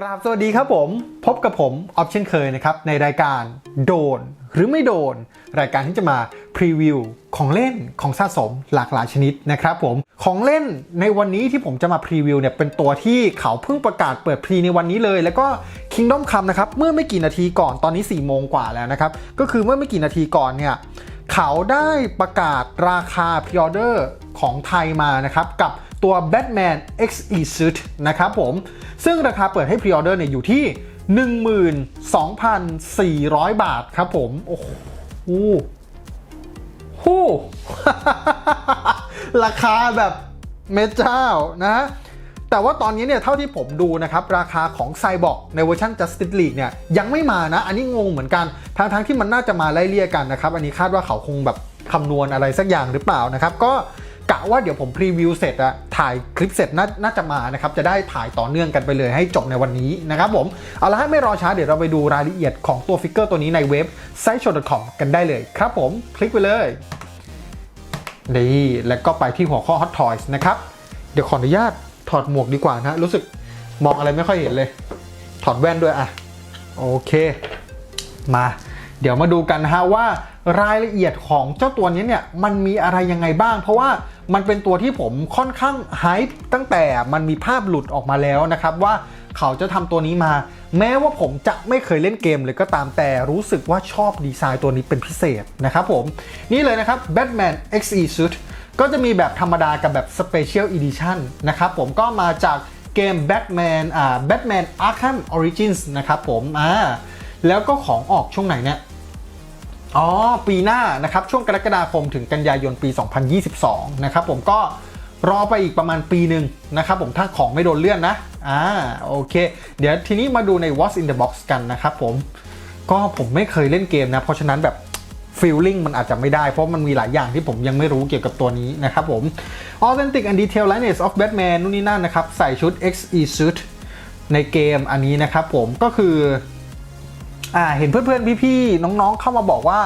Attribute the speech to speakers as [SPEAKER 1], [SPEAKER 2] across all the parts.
[SPEAKER 1] กราบสวัสดีครับผม พบกับผมออฟเช่นเคยนะครับ ในรายการโดนหรือไม่โดน รายการที่จะมาพรีวิวของเล่นของสะสมหลากหลายชนิดนะครับผมของเล่นในวันนี้ที่ผมจะมาพรีวิวเนี่ยเป็นตัวที่เขาเพิ่งประกาศเปิดพรีในวันนี้เลย แล้วก็ Kingdom Come นะครับเมื่อไม่กี่นาทีก่อนตอนนี้4ี่โมงกว่าแล้วนะครับ ก็คือเมื่อไม่กี่นาทีก่อนเนี่ยเขาได้ประกาศราคาพ r ออเดอร์ของไทยมานะครับกับตัว Batman XE Suit นะครับผม ซึ่งราคาเปิดให้พ r ออเดอร์เนี่ยอยู่ที่ 12,400 บาทครับผม โอ้โหฮูราคาแบบเมเจ้านะแต่ว่าตอนนี้เนี่ยเท่าที่ผมดูนะครับ ราคาของไซบอ k ในเวอร์ชัน Justice League เนี่ยยังไม่มานะ อันนี้งงเหมือนกันทางทั้งที่มันน่าจะมาไล่เลี่ยกันนะครับ อันนี้คาดว่าเขาคงแบบคำนวณอะไรสักอย่างหรือเปล่านะครับ ก็ กะว่าเดี๋ยวผมพรีวิวเสร็จอะถ่ายคลิปเสร็จน,น่าจะมานะครับ จะได้ถ่ายต่อเนื่องกันไปเลยให้จบในวันนี้นะครับผม เอาละให้ไม่รอช้าเดี๋ยวเราไปดูรายละเอียดของตัวฟิกเกอร์ตัวนี้ในเว็บ s i t e s h o w c o m กันได้เลยครับผมคลิกไปเลยนี่แล้วก็ไปที่หัวข้อ Hot Toys นะครับ เดี๋ยวขออนุญาตถอดหมวกดีกว่านะรู้สึกมองอะไรไม่ค่อยเห็นเลย ถอดแว่นด้วยอะโอเค มาเดี๋ยวมาดูกันนะฮะว่ารายละเอียดของเจ้าตัวนี้เนี่ยมันมีอะไรยังไงบ้าง เพราะว่า มันเป็นตัวที่ผมค่อนข้างไฮป์ตั้งแต่มันมีภาพหลุดออกมาแล้วนะครับว่าเขาจะทำตัวนี้มา แม้ว่าผมจะไม่เคยเล่นเกมเลยก็ตามแต่รู้สึกว่าชอบดีไซน์ตัวนี้เป็นพิเศษนะครับผม นี่เลยนะครับ Batman XE Suit ก็จะมีแบบธรรมดากับแบบ Special Edition นะครับผมก็มาจากเกม Batman อ่า Batman Arkham Origins นะครับผมอ่าแล้วก็ของออกช่วงไหนเนี่ย อ๋อ ปีหน้านะครับ ช่วงกรกฎาคมถึงกันยายนปี 2022 นะครับผมก็รอไปอีกประมาณปีหนึ่งนะครับผมถ้าของไม่โดนเลื่อนนะ อ่าโอเค เดี๋ยวทีนี้มาดูใน What's in the Box กันนะครับผม ก็ผมไม่เคยเล่นเกมนะ เพราะฉะนั้นแบบ feeling มันอาจจะไม่ได้เพราะมันมีหลายอย่างที่ผมยังไม่รู้เกี่ยวกับตัวนี้นะครับผม Authentic and Detail Likeness of Batman นู่นนี่นั่นนะครับ ใส่ชุด XE suit ในเกมอันนี้นะครับผมก็คือ อ่าเห็นเพื่อนๆ พี่ๆ น้องๆ เข้ามาบอกว่า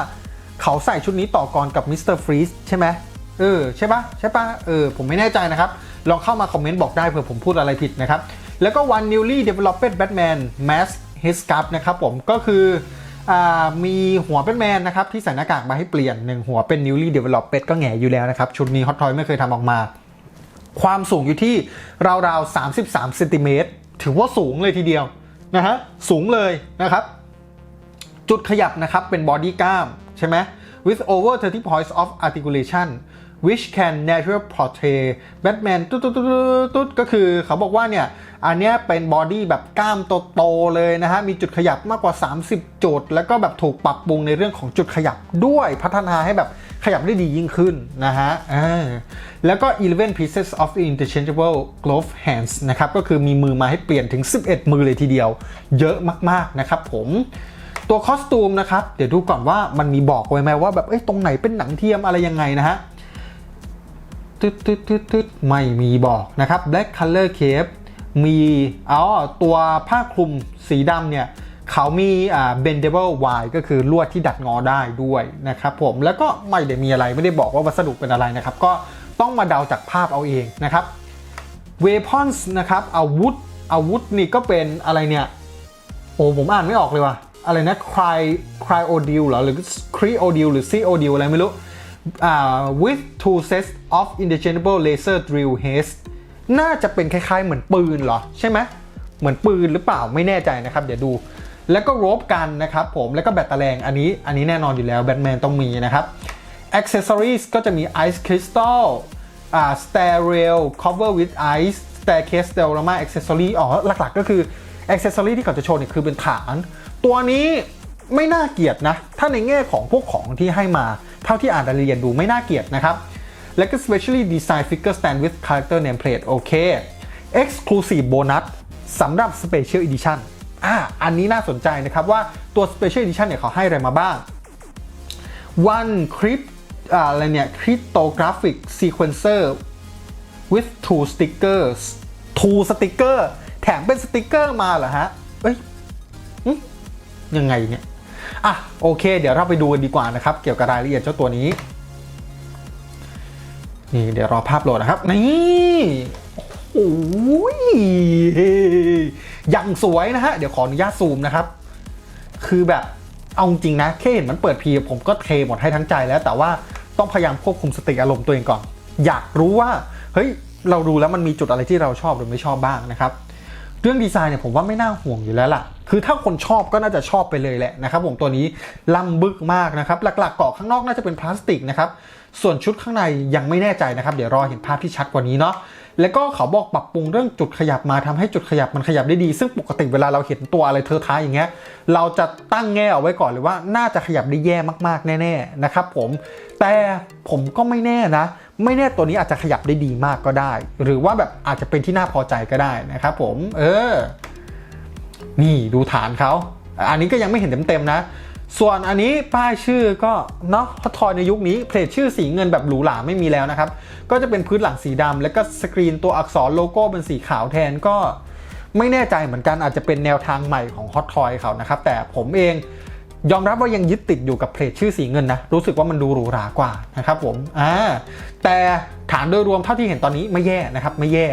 [SPEAKER 1] เขาใส่ชุดนี้ต่อกรกับมิสเตอร์ฟรีสใช่ไหมเออใช่ปะใช่ปะเออผมไม่แน่ใจนะครับ ลองเข้ามาคอมเมนต์บอกได้เผื่อผมพูดอะไรผิดนะครับ แล้วก็ one newly developed Batman mask his scarf นะครับผมก็คืออ่ามีหัวแบทแมนนะครับ ที่ใส่หน้ากากมาให้ pli ยนหนึ่งหัวเป็น newly developed ก็แง่อยู่แล้วนะครับ ชุดนี้ Hot Toy ไม่เคยทำออกมา ความสูงอยู่ที่ราวๆ 33เซนติเมตรถือว่าสูงเลยทีเดียวนะฮะสูงเลยนะครับ จุดขยับนะครับเป็นบอดี้กล้ามใช่ไหม with over 30 points of articulation which can natural portray Batman ตุ๊ดตุ๊ดตุ๊ดตุ๊ดก็คือเขาบอกว่าเนี่ย อันเนี้ยเป็นบอดี้แบบกล้ามโตๆเลยนะฮะ มีจุดขยับมากกว่า 30 จุด แล้วก็แบบถูกปรับปรุงในเรื่องของจุดขยับด้วยพัฒนาให้แบบขยับได้ดียิ่งขึ้นนะฮะแล้วก็ 11 pieces of interchangeable glove hands นะครับ ก็คือมีมือมาให้เปลี่ยนถึง 11 มือเลยทีเดียว เยอะมากๆนะครับผม ตัวคอสตูมนะครับ เดี๋ยวดูก่อนว่ามันมีบอกไว้ไหมว่าแบบเอ้ยตรงไหนเป็นหนังเทียมอะไรยังไงนะฮะตึ๊ดตึ๊ดตึ๊ดตึ๊ดไม่มีบอกนะครับ black color cape มีอ๋อตัวผ้าคลุมสีดำเนี่ยเขามีอ่า bendable wire ก็คือลวดที่ดัดงอได้ด้วยนะครับผมแล้วก็ไม่ได้มีอะไรไม่ได้บอกว่าวัสดุเป็นอะไรนะครับ ก็ต้องมาเดาจากภาพเอาเองนะครับ weapons นะครับอาวุธอาวุธนี่ก็เป็นอะไรเนี่ย โอ้ผมอ่านไม่ออกเลยว่ะ อะไรนะ cry cryodil เหรอหรือ cryodil หรือ codil อะไรไม่รู้อ่า with two sets of interchangeable laser drill heads น่าจะเป็นคล้ายๆ เหมือนปืนเหรอ ใช่ไหมเหมือนปืนหรือเปล่าไม่แน่ใจนะครับ เดี๋ยวดู แล้วก็โรบกันนะครับผมแล้วก็แบตเตอรี่อันนี้ อันนี้แน่นอนอยู่แล้วแบทแมนต้องมีนะครับ accessories ก็จะมี ice crystal อ่า stair rail cover with ice staircase diorama accessory อ๋อหลักๆก็คือ accessory ที่เขาจะโชว์เนี่ยคือเป็นฐาน ตัวนี้ไม่น่าเกลียดนะ ถ้าในแง่ของพวกของที่ให้มา เท่าที่อ่านรายละเอียดดูไม่น่าเกลียดนะครับ แล้วก็ specially designed figure stand with character nameplate โอเค exclusive bonus สำหรับ special edition อ่าอันนี้น่าสนใจนะครับว่าตัว special edition เนี่ยเขาให้อะไรมาบ้าง one crypt อ่าอะไรเนี่ย cryptographic sequencer with two stickers two sticker แถมเป็นสติกเกอร์มาเหรอฮะ เอ้ย ยังไงเนี่ยอะโอเค เดี๋ยวเราไปดูกันดีกว่านะครับ เกี่ยวกับรายละเอียดเจ้าตัวนี้ นี่เดี๋ยวรอภาพโหลดนะครับ นี่โอ้ยยังสวยนะฮะ เดี๋ยวขออนุญาตซูมนะครับ คือแบบเอาจริงนะแค่เห็นมันเปิดพีผมก็เทหมดให้ทั้งใจแล้ว แต่ว่าต้องพยายามควบคุมสติอารมณ์ตัวเองก่อน อยากรู้ว่า เฮ้ย เราดูแล้วมันมีจุดอะไรที่เราชอบหรือไม่ชอบบ้างนะครับ เรื่องดีไซน์เนี่ยผมว่าไม่น่าห่วงอยู่แล้วล่ะ คือถ้าคนชอบก็น่าจะชอบไปเลยแหละนะครับผมตัวนี้ล้ำบึกมากนะครับ หลักๆเกาะข้างนอกน่าจะเป็นพลาสติกนะครับ ส่วนชุดข้างในยังไม่แน่ใจนะครับ เดี๋ยวรอเห็นภาพที่ชัดกว่านี้เนาะ แล้วก็เขาบอกปรับปรุงเรื่องจุดขยับมาทำให้จุดขยับมันขยับได้ดี ซึ่งปกติเวลาเราเห็นตัวอะไรเทอท้ายอย่างเงี้ย เราจะตั้งแง่เอาไว้ก่อนเลยว่าน่าจะขยับได้แย่มากๆแน่ๆนะครับผม แต่ผมก็ไม่แน่นะ ไม่แน่ตัวนี้อาจจะขยับได้ดีมากก็ได้ หรือว่าแบบอาจจะเป็นที่น่าพอใจก็ได้นะครับผม เออ นี่ดูฐานเขา อันนี้ก็ยังไม่เห็นเต็มๆนะ ส่วนอันนี้ป้ายชื่อก็เนาะฮอตทอยในยุคนี้เพลทชื่อสีเงินแบบหรูหราไม่มีแล้วนะครับ ก็จะเป็นพื้นหลังสีดำแล้วก็สกรีนตัวอักษรโลโก้เป็นสีขาวแทนก็ไม่แน่ใจเหมือนกันอาจจะเป็นแนวทางใหม่ของฮอตทอยเขานะครับแต่ผมเอง ยอมรับว่ายังยึดติดอยู่กับเพลทชื่อสีเงินนะ รู้สึกว่ามันดูหรูหรากว่านะครับผมอ่าแต่ฐานโดยรวมเท่าที่เห็นตอนนี้ไม่แย่นะครับไม่แย่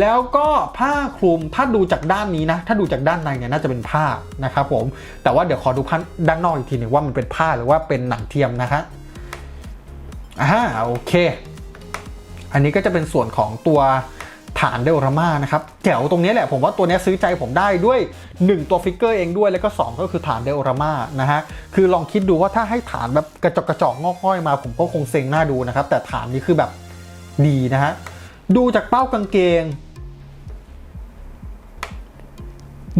[SPEAKER 1] แล้วก็ผ้าคลุมถ้าดูจากด้านนี้นะ ถ้าดูจากด้านในเนี่ยน่าจะเป็นผ้านะครับผมแต่ว่าเดี๋ยวขอดูผ้าด้านนอกอีกทีหนึ่งว่ามันเป็นผ้าหรือว่าเป็นหนังเทียมนะฮะอ่าโอเค อันนี้ก็จะเป็นส่วนของตัว ฐานเดลรามานะครับแจ๋วตรงนี้แหละผมว่าตัวนี้ซื้อใจผมได้ด้วย 1 ตัวฟิกเกอร์เองด้วยแล้วก็ 2 ก็คือฐานเดลรามานะฮะคือลองคิดดูว่าถ้าให้ฐานแบบกระจกกระจอกงอกง่อยมาผมก็คงเซ็งหน้าดูนะครับ แต่ฐานนี้คือแบบดีนะฮะดูจากเป้ากางเกง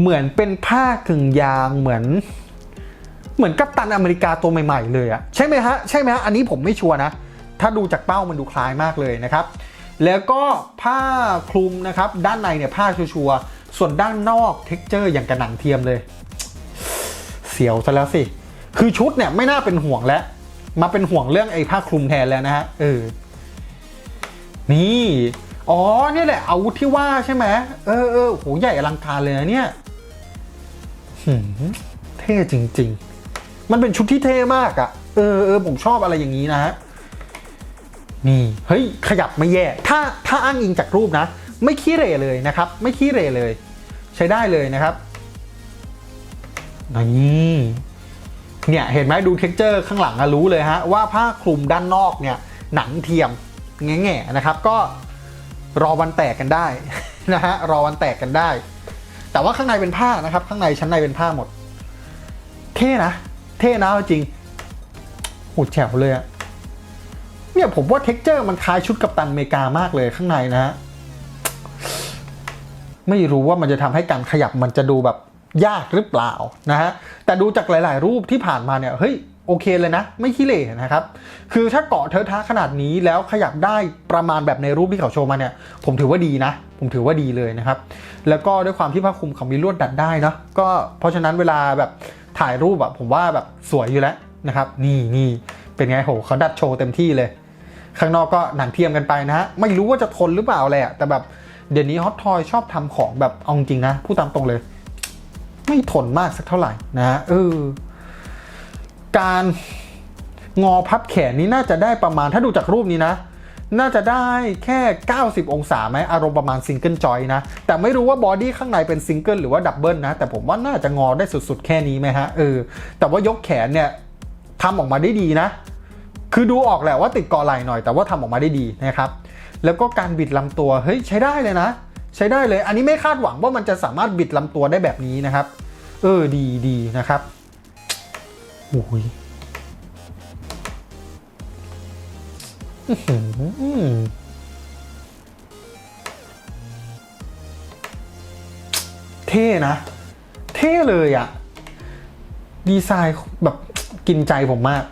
[SPEAKER 1] เหมือนเป็นผ้ากึ่งยางเหมือนเหมือนกัปตันอเมริกาตัวใหม่ ๆ เลยอะใช่ไหมฮะใช่ไหมฮะอันนี้ผมไม่ชัวร์นะ ถ้าดูจากเป้ามันดูคล้ายมากเลยนะครับ แล้วก็ผ้าคลุมนะครับ ด้านในเนี่ยผ้าชัวร์ๆส่วนด้านนอกเท็กเจอร์อย่างกระหนังเทียมเลย เสียวซะแล้วสิ คือชุดเนี่ยไม่น่าเป็นห่วงแล้ว มาเป็นห่วงเรื่องไอ้ผ้าคลุมแทนแล้วนะฮะเออนี่อ๋อเนี่ยแหละอาวุธที่ว่าใช่ไหมเออเออโหใหญ่อลังการเลยนะเนี่ยเท่จริง ๆ มันเป็นชุดที่เท่มากอะ่ะ เออเออผมชอบอะไรอย่างนี้นะฮะ นี่เฮ้ยขยับไม่แย่ ถ้าถ้าอ้างอิงจากรูปนะ ไม่ขี้เหร่เลยนะครับ ไม่ขี้เหร่เลย ใช้ได้เลยนะครับนี่เนี่ยเห็นไหมดูเท็กเจอร์ข้างหลังรู้เลยฮะว่าผ้าคลุมด้านนอกเนี่ยหนังเทียมแง่ๆนะครับ ก็รอวันแตกกันได้นะฮะรอวันแตกกันได้ แต่ว่าข้างในเป็นผ้านะครับ ข้างในชั้นในเป็นผ้าหมด เท่นะ เท่นะจริงโหแจ๋วเลยอะ เนี่ยผมว่าเท็กเจอร์มันคล้ายชุดกัปตันอเมริกามากเลยข้างในนะฮะไม่รู้ว่ามันจะทำให้การขยับมันจะดูแบบยากหรือเปล่านะฮะแต่ดูจากหลาย ๆ รูปที่ผ่านมาเนี่ยเฮ้ยโอเคเลยนะ ไม่ขี้เหร่นะครับ คือถ้าเกาะเทอะท้าขนาดนี้แล้วขยับได้ประมาณแบบในรูปที่เขาโชว์มาเนี่ย ผมถือว่าดีนะ ผมถือว่าดีเลยนะครับ แล้วก็ด้วยความที่ผ้าคลุมเขามีลวดดัดได้เนาะก็เพราะฉะนั้นเวลาแบบถ่ายรูปอะผมว่าแบบสวยอยู่แล้วนะครับ นี่นี่เป็นไงโหเขาดัดโชว์เต็มที่เลย ข้างนอกก็หนังเทียมกันไปนะฮะไม่รู้ว่าจะทนหรือเปล่าแหละ แต่แบบเดี๋ยวนี้ฮอตทอยชอบทำของแบบเอาจริงนะพูดตามตรงเลย ไม่ทนมากสักเท่าไหร่นะฮะเออการงอพับแขนนี้น่าจะได้ประมาณถ้าดูจากรูปนี้นะ น่าจะได้แค่ 90 องศาไหมอารมณ์ประมาณซิงเกิลจอยนะ แต่ไม่รู้ว่าบอดี้ข้างในเป็นซิงเกิลหรือว่าดับเบิลนะ แต่ผมว่าน่าจะงอได้สุดๆ แค่นี้ไหมฮะเออแต่ว่ายกแขนเนี่ยทำออกมาได้ดีนะ คือดูออกแหละว่าติดกอไหลหน่อย แต่ว่าทำออกมาได้ดีนะครับ แล้วก็การบิดลำตัวเฮ้ยใช้ได้เลยนะ ใช้ได้เลย อันนี้ไม่คาดหวังว่ามันจะสามารถบิดลำตัวได้แบบนี้นะครับ เออดีดีนะครับโอ้ยเท่นะ เท่เลยอะ ดีไซน์แบบกินใจผมมาก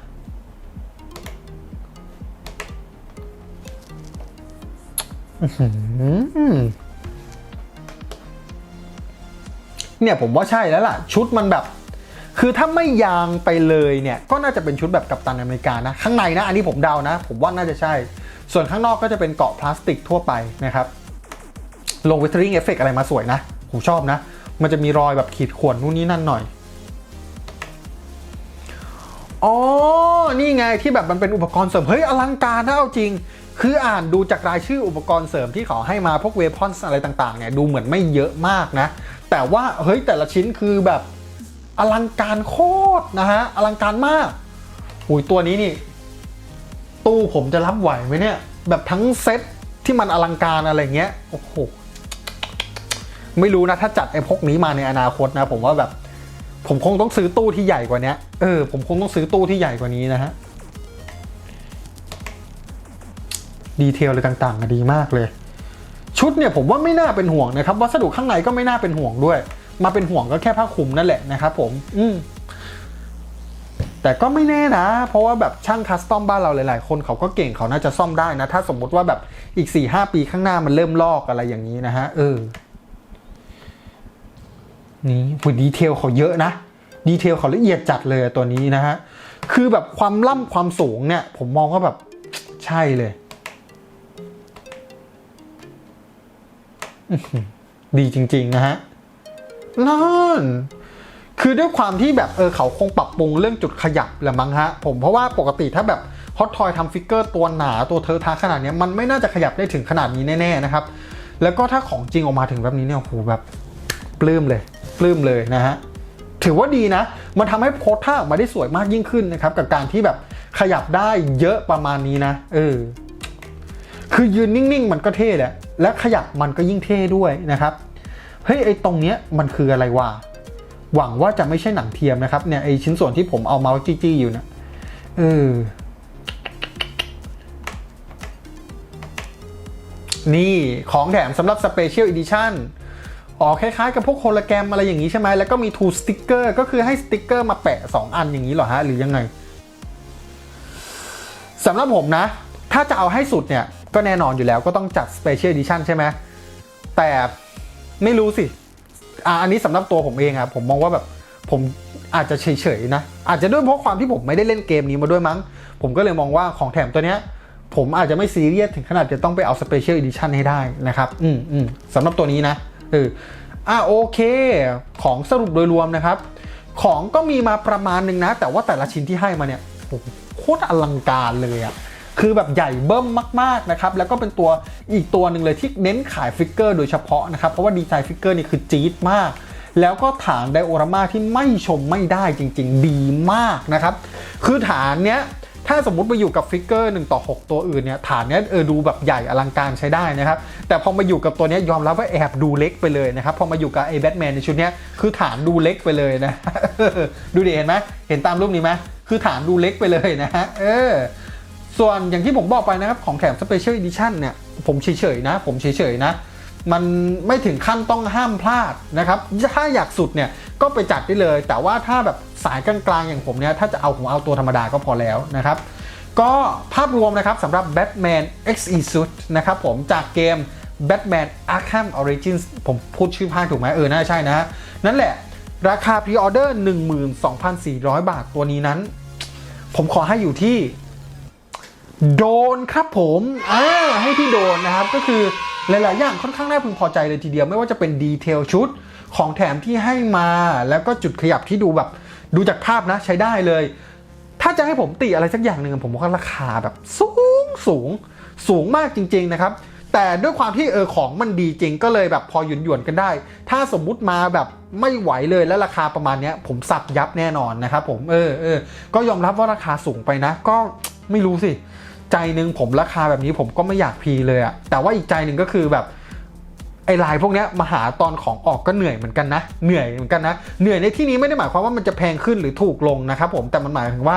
[SPEAKER 1] เนี่ยผมว่าใช่แล้วล่ะ ชุดมันแบบ คือถ้าไม่ยางไปเลยเนี่ย ก็น่าจะเป็นชุดแบบกัปตันอเมริกานะ ข้างในนะ อันนี้ผมเดานะ ผมว่าน่าจะใช่ ส่วนข้างนอกก็จะเป็นเกาะพลาสติกทั่วไปนะครับ ลงเวทเทอริงเอฟเฟกอะไรมาสวยนะ ผมชอบนะ มันจะมีรอยแบบขีดข่วนนู่นนี่นั่นหน่อยอ๋อ นี่ไงที่แบบมันเป็นอุปกรณ์เสริม เฮ้ย อลังการนะเอาจริง คืออ่านดูจากรายชื่ออุปกรณ์เสริมที่เขาให้มาพวกเวพอนอะไรต่างๆเนี่ยดูเหมือนไม่เยอะมากนะ แต่ว่าเฮ้ยแต่ละชิ้นคือแบบอลังการโคตรนะฮะอลังการมากอุ้ยตัวนี้นี่ ตู้ผมจะรับไหวไหมเนี่ย แบบทั้งเซ็ตที่มันอลังการอะไรเงี้ยโอ้โหไม่รู้นะถ้าจัดไอ้พวกนี้มาในอนาคตนะ ผมว่าแบบ ผมคงต้องซื้อตู้ที่ใหญ่กว่านี้เออผมคงต้องซื้อตู้ที่ใหญ่กว่านี้นะฮะ ดีเทลอะไรต่างๆดีมากเลย ชุดเนี่ยผมว่าไม่น่าเป็นห่วงนะครับ วัสดุข้างในก็ไม่น่าเป็นห่วงด้วย มาเป็นห่วงก็แค่ผ้าคลุมนั่นแหละนะครับผม อืมแต่ก็ไม่แน่นะ เพราะว่าแบบช่างคัสตอมบ้านเราหลายๆ คนเขาก็เก่งเขาน่าจะซ่อมได้นะ ถ้าสมมติว่าแบบอีก4ี่หปีข้างหน้ามันเริ่มลอกอะไรอย่างนี้นะฮะ เออ นี่หุ่นดีเทลเขาเยอะนะ ดีเทลเขาละเอียดจัดเลยตัวนี้นะฮะ คือแบบความล่ำความสูงเนี่ย ผมมองว่าแบบใช่เลย ดีจริง ๆ นะฮะนั่นคือด้วยความที่แบบเออเขาคงปรับปรุงเรื่องจุดขยับแหละมั้งฮะ ผมเพราะว่าปกติถ้าแบบฮอตทอยทำฟิกเกอร์ตัวหนาตัวเทอะทาขนาดนี้มันไม่น่าจะขยับได้ถึงขนาดนี้แน่ๆนะครับ แล้วก็ถ้าของจริงออกมาถึงแบบนี้เนี่ยโอ้โหแบบปลื้มเลยปลื้มเลยนะฮะถือว่าดีนะ มันทำให้โพสท่าออกมาได้สวยมากยิ่งขึ้นนะครับ กับการที่แบบขยับได้เยอะประมาณนี้นะ เออ คือยืนนิ่งๆ มันก็เท่แหละ และขยับมันก็ยิ่งเท่ด้วยนะครับ เฮ้ยไอตรงเนี้ยมันคืออะไรวะ หวังว่าจะไม่ใช่หนังเทียมนะครับเนี่ยไอชิ้นส่วนที่ผมเอาเมาส์จี้ๆอยู่นะเออ นี่ของแถมสำหรับ Special Edition อ๋อคล้ายๆกับพวกโฮโลแกรมอะไรอย่างนี้ใช่ไหมแล้วก็มีทูสติ๊กเกอร์ก็คือให้สติ๊กเกอร์มาแปะ 2 อันอย่างนี้เหรอฮะ หรือยังไงสำหรับผมนะ ถ้าจะเอาให้สุดเนี่ย ก็แน่นอนอยู่แล้วก็ต้องจัด Special Edition ใช่ไหมแต่ไม่รู้สิอะอันนี้สำหรับตัวผมเองอะผมมองว่าแบบผมอาจจะเฉยๆนะ อาจจะด้วยเพราะความที่ผมไม่ได้เล่นเกมนี้มาด้วยมั้ง ผมก็เลยมองว่าของแถมตัวเนี้ย ผมอาจจะไม่ซีเรียสถึงขนาดจะต้องไปเอา Special Edition ให้ได้นะครับ อืมอืมสำหรับตัวนี้นะเอออะโอเค ของสรุปโดยรวมนะครับ ของก็มีมาประมาณหนึ่งนะ แต่ว่าแต่ละชิ้นที่ให้มาเนี่ยโหโคตรอลังการเลยอะ คือแบบใหญ่เบิ้มมากๆนะครับแล้วก็เป็นตัวอีกตัวหนึ่งเลยที่เน้นขายฟิกเกอร์โดยเฉพาะนะครับเพราะว่าดีไซน์ฟิกเกอร์นี่คือจี๊ดมาก แล้วก็ฐานไดโอรามาที่ไม่ชมไม่ได้จริง ๆ ดีมากนะครับคือฐานเนี้ยถ้าสมมติมาอยู่กับฟิกเกอร์1ต่อ 6 ตัวอื่นเนี่ยฐานเนี้ยเออดูแบบใหญ่อลังการใช้ได้นะครับ แต่พอมาอยู่กับตัวเนี้ยยอมรับว่าแอบดูเล็กไปเลยนะครับ พอมาอยู่กับไอ้แบทแมนในชุดเนี้ยคือฐานดูเล็กไปเลยนะ ดูดิเห็นไหมเห็นตามรูปนี้ไหมคือฐานดูเล็กไปเลยนะฮะเออ ส่วนอย่างที่ผมบอกไปนะครับ ของแถม Special Edition เนี่ย ผมเฉยๆนะ ผมเฉยๆนะ มันไม่ถึงขั้นต้องห้ามพลาดนะครับ ถ้าอยากสุดเนี่ย ก็ไปจัดได้เลย แต่ว่าถ้าแบบสายกลางๆอย่างผมเนี่ย ถ้าจะเอาผมเอาตัวธรรมดาก็พอแล้วนะครับ ก็ภาพรวมนะครับสำหรับ Batman XE Suit นะครับผมจากเกม Batman Arkham Origins ผมพูดชื่อภาคถูกไหมเออ น่าใช่นะ นั่นแหละ ราคาพรีออเดอร์ 12,400 บาทตัวนี้นั้น ผมขอให้อยู่ที่ โดนครับผมอ่าให้ที่โดนนะครับก็คือหลาย ๆ อย่างค่อนข้างน่าพึงพอใจเลยทีเดียวไม่ว่าจะเป็นดีเทลชุดของแถมที่ให้มาแล้วก็จุดขยับที่ดูแบบ ดูจากภาพนะใช้ได้เลย ถ้าจะให้ผมติอะไรสักอย่างหนึ่งผมว่าราคาแบบสูงสูงสูงมากจริง ๆ นะครับ แต่ด้วยความที่เออของมันดีจริงก็เลยแบบพอหยุนหยวนกันได้ ถ้าสมมุติมาแบบไม่ไหวเลยแล้วราคาประมาณนี้ผมสับยับแน่นอนนะครับผมเออเออก็ยอมรับว่าราคาสูงไปนะ ก็ไม่รู้สิ ใจหนึ่งผมราคาแบบนี้ผมก็ไม่อยากพีเลยอะแต่ว่าอีกใจหนึ่งก็คือแบบไอ้ลายพวกนี้มาหาตอนของออกก็เหนื่อยเหมือนกันนะ เหนื่อยเหมือนกันนะ เหนื่อยในที่นี้ไม่ได้หมายความว่ามันจะแพงขึ้นหรือถูกลงนะครับผม แต่มันหมายถึงว่า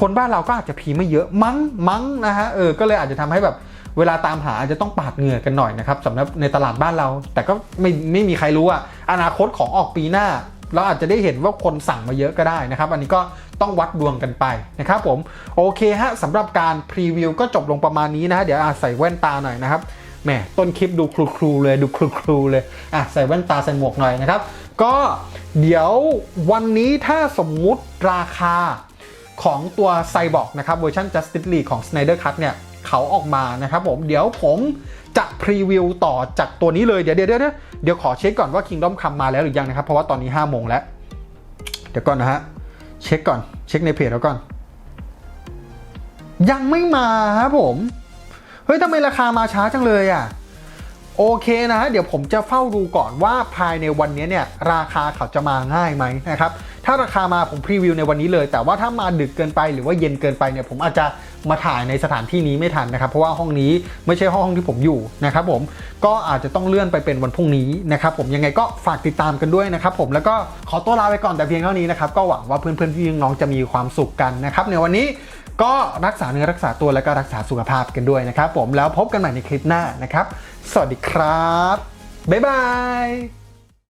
[SPEAKER 1] คนบ้านเราก็อาจจะพีไม่เยอะมั้งมั้งนะฮะ เออ ก็เลยอาจจะทำให้แบบเวลาตามหาอาจจะต้องปาดเหงื่อกันหน่อยนะครับสำหรับในตลาดบ้านเรา แต่ก็ไม่ไม่มีใครรู้อะอนาคตของออกปีหน้า เราอาจจะได้เห็นว่าคนสั่งมาเยอะก็ได้นะครับ อันนี้ก็ ต้องวัดดวงกันไปนะครับผมโอเคฮะสำหรับการพรีวิวก็จบลงประมาณนี้นะเดี๋ยวอาใส่แว่นตาหน่อยนะครับแหมต้นคลิปดูครูๆเลยดูครูครูๆเลยอะใส่แว่นตาใส่หมวกหน่อยนะครับ ก็เดี๋ยววันนี้ถ้าสมมุติราคาของตัวไซบอร์กนะครับเวอร์ชัน Justice League ของ Snyder Cut เนี่ยเขาออกมานะครับผมเดี๋ยวผมจะพรีวิวต่อจากตัวนี้เลยเดี๋ยวเดี๋ยวเดี๋ยวเดี๋ยวขอเช็คก่อนว่า Kingdom Come มาแล้วหรือยังนะครับ เพราะว่าตอนนี้ 5 โมงแล้ว เดี๋ยวก่อนนะฮะ เช็คก่อน เช็คในเพจแล้วก่อน ยังไม่มาครับผม เฮ้ยทำไมราคามาช้าจังเลยอะ โอเคนะเดี๋ยวผมจะเฝ้าดูก่อนว่าภายในวันนี้เนี่ยราคาเขาจะมาง่ายไหมนะครับถ้าราคามาผมพรีวิวในวันนี้เลย แต่ว่าถ้ามาดึกเกินไปหรือว่าเย็นเกินไปเนี่ยผมอาจจะมาถ่ายในสถานที่นี้ไม่ทันนะครับ เพราะว่าห้องนี้ไม่ใช่ห้องที่ผมอยู่นะครับผมก็อาจจะต้องเลื่อนไปเป็นวันพรุ่งนี้นะครับผมยังไงก็ฝากติดตามกันด้วยนะครับผมแล้วก็ขอตัวลาไปก่อนแต่เพียงเท่านี้นะครับก็หวังว่าเพื่อนๆพี่น้องจะมีความสุขกันนะครับในวันนี้ ก็รักษาเนื้อรักษาตัวแล้วก็รักษาสุขภาพกันด้วยนะครับผมแล้วพบกันใหม่ในคลิปหน้านะครับ สวัสดีครับ บ๊ายบาย